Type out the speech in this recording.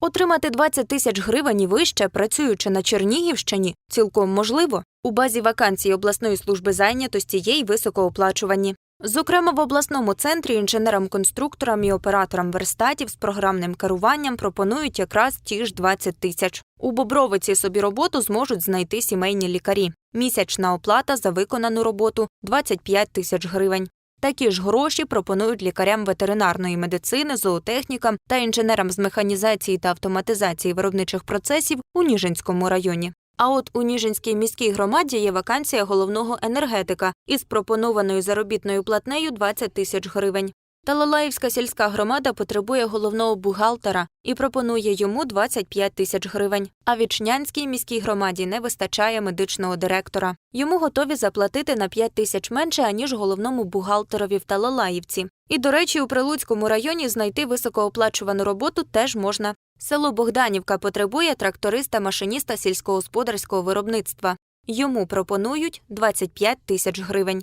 Отримати 20 тисяч гривень і вище, працюючи на Чернігівщині, цілком можливо. У базі вакансій обласної служби зайнятості є й високооплачувані. Зокрема, в обласному центрі інженерам-конструкторам і операторам верстатів з програмним керуванням пропонують якраз ті ж 20 тисяч. У Бобровиці собі роботу зможуть знайти сімейні лікарі. Місячна оплата за виконану роботу 25 тисяч гривень. Такі ж гроші пропонують лікарям ветеринарної медицини, зоотехнікам та інженерам з механізації та автоматизації виробничих процесів у Ніжинському районі. А от у Ніжинській міській громаді є вакансія головного енергетика із пропонованою заробітною платнею 20 тисяч гривень. Талалаївська сільська громада потребує головного бухгалтера і пропонує йому 25 тисяч гривень. А Вічнянській міській громаді не вистачає медичного директора. Йому готові заплатити на 5 тисяч менше, аніж головному бухгалтерові в Талалаївці. І, до речі, у Прилуцькому районі знайти високооплачувану роботу теж можна. Село Богданівка потребує тракториста-машиніста сільськогосподарського виробництва. Йому пропонують 25 тисяч гривень.